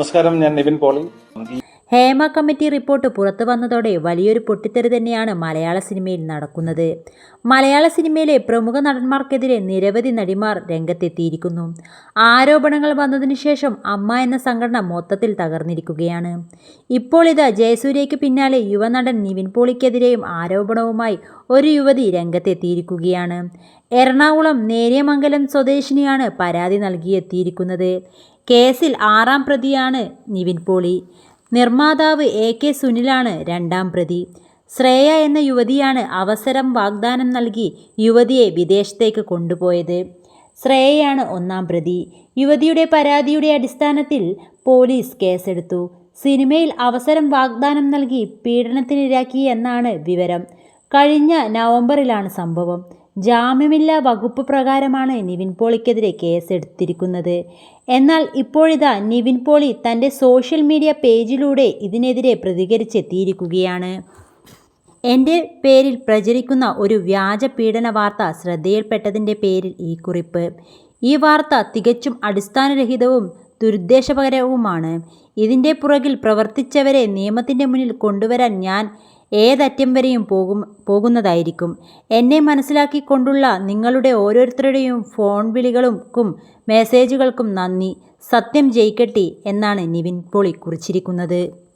നമസ്കാരം ഞാൻ Nivin Pauly. Hema committee report പുറത്തു വന്നതോടെ വലിയൊരു പൊട്ടിത്തെറി തന്നെയാണ് മലയാള സിനിമയിൽ നടക്കുന്നത്. മലയാള സിനിമയിലെ പ്രമുഖ നടന്മാർക്കെതിരെ നിരവധി നടിമാർ രംഗത്തെത്തിയിരിക്കുന്നു. ആരോപണങ്ങൾ വന്നതിനു ശേഷം അമ്മ എന്ന സംഘടന മൊത്തത്തിൽ തകർന്നിരിക്കുകയാണ്. ഇപ്പോൾ ഇത് ജയസൂര്യയ്ക്ക് പിന്നാലെ യുവനടൻ നിവിൻ പോളിക്കെതിരെയും ആരോപണവുമായി ഒരു യുവതി രംഗത്തെത്തിയിരിക്കുകയാണ്. എറണാകുളം നേര്യമംഗലം സ്വദേശിനിയാണ് പരാതി നൽകിയെത്തിയിരിക്കുന്നത്. കേസിൽ ആറാം പ്രതിയാണ് നിവിൻ പോളി. നിർമ്മാതാവ് എ കെ സുനിലാണ് രണ്ടാം പ്രതി. ശ്രേയ എന്ന യുവതിയാണ് അവസരം വാഗ്ദാനം നൽകി യുവതിയെ വിദേശത്തേക്ക് കൊണ്ടുപോയത്. ശ്രേയയാണ് ഒന്നാം പ്രതി. യുവതിയുടെ പരാതിയുടെ അടിസ്ഥാനത്തിൽ പോലീസ് കേസെടുത്തു. സിനിമയിൽ അവസരം വാഗ്ദാനം നൽകി പീഡനത്തിനിരാക്കി എന്നാണ് വിവരം. കഴിഞ്ഞ നവംബറിലാണ് സംഭവം. ജാമ്യമില്ലാ വകുപ്പ് പ്രകാരമാണ് നിവിൻ പോളിക്കെതിരെ കേസെടുത്തിരിക്കുന്നത്. എന്നാൽ ഇപ്പോഴിതാ നിവിൻ പോളി തന്റെ സോഷ്യൽ മീഡിയ പേജിലൂടെ ഇതിനെതിരെ പ്രതികരിച്ചെത്തിയിരിക്കുകയാണ്. എന്റെ പേരിൽ പ്രചരിക്കുന്ന ഒരു വ്യാജ പീഡന വാർത്ത ശ്രദ്ധയിൽപ്പെട്ടതിന്റെ പേരിൽ ഈ കുറിപ്പ്. ഈ വാർത്ത തികച്ചും അടിസ്ഥാനരഹിതവും ദുരുദ്ദേശപരവുമാണ്. ഇതിന്റെ പുറകിൽ പ്രവർത്തിച്ചവരെ നിയമത്തിന്റെ മുന്നിൽ കൊണ്ടുവരാൻ ഞാൻ ഏതറ്റം വരെയും പോകും പോകുന്നതായിരിക്കും. എന്നെ മനസ്സിലാക്കിക്കൊണ്ടുള്ള നിങ്ങളുടെ ഓരോരുത്തരുടെയും ഫോൺ വിളികൾക്കും മെസ്സേജുകൾക്കും നന്ദി. സത്യം ജയിക്കട്ടെ എന്നാണ് നിവിൻ പോളി കുറിച്ചിരിക്കുന്നത്.